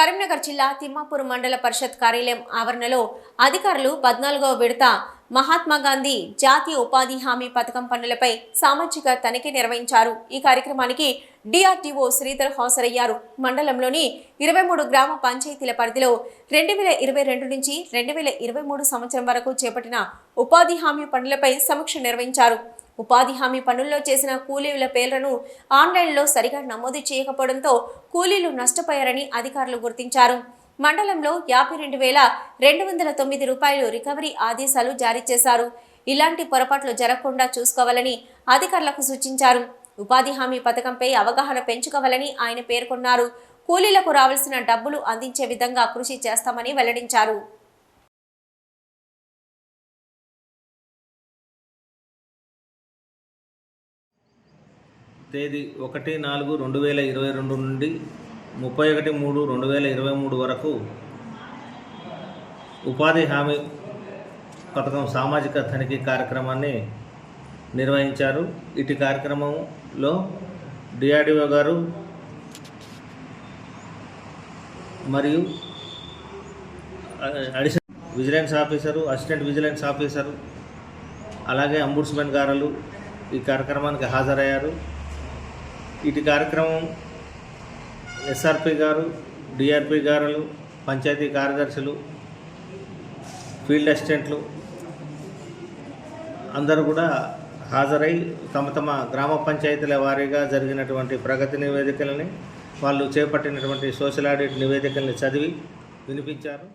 కరీంనగర్ జిల్లా తిమ్మాపూర్ మండల పరిషత్ కార్యాలయం ఆవరణలో అధికారులు పద్నాలుగవ విడత మహాత్మా గాంధీ జాతీయ ఉపాధి హామీ పథకం పనులపై సామాజిక తనిఖీ నిర్వహించారు. ఈ కార్యక్రమానికి డిఆర్డిఓ శ్రీధర్ హాజరయ్యారు. మండలంలోని ఇరవై మూడు గ్రామ పంచాయతీల పరిధిలో రెండు వేల ఇరవై రెండు నుంచి రెండు వేల ఇరవై మూడు సంవత్సరం వరకు చేపట్టిన ఉపాధి హామీ పనులపై సమీక్ష నిర్వహించారు. ఉపాధి హామీ పనుల్లో చేసిన కూలీల పేర్లను ఆన్లైన్లో సరిగా నమోదు చేయకపోవడంతో కూలీలు నష్టపోయారని అధికారులు గుర్తించారు. మండలంలో యాభై రెండు వేల రెండు వందల తొమ్మిది రూపాయలు రికవరీ ఆదేశాలు జారీ చేశారు. ఇలాంటి పొరపాట్లు జరగకుండా చూసుకోవాలని అధికారులకు సూచించారు. ఉపాధి హామీ పథకంపై అవగాహన పెంచుకోవాలని ఆయన పేర్కొన్నారు. కూలీలకు రావాల్సిన డబ్బులు అందించే విధంగా కృషి చేస్తామని వెల్లడించారు. తేదీ ఒకటి నాలుగు రెండు వేల ఇరవై రెండు నుండి ముప్పై ఒకటి మూడు రెండు వేల ఇరవై మూడు వరకు ఉపాధి హామీ పథకం సామాజిక తనిఖీ కార్యక్రమాన్ని నిర్వహించారు. ఇటు కార్యక్రమంలో డిఆర్డిఓ గారు మరియు additional vigilance officer assistant vigilance officer అలాగే అంబుడ్స్మెన్ గారులు ఈ కార్యక్రమానికి హాజరయ్యారు. ఇటు కార్యక్రమం ఎస్ఆర్పి గారు డిఆర్పి గారులు పంచాయతీ కార్యదర్శులు ఫీల్డ్ అసిస్టెంట్లు అందరూ కూడా హాజరై తమ తమ గ్రామ పంచాయతీల వారీగా జరిగినటువంటి ప్రగతి నివేదికలని వాళ్ళు చేపట్టినటువంటి సోషల్ ఆడిట్ నివేదికల్ని చదివి వినిపించారు.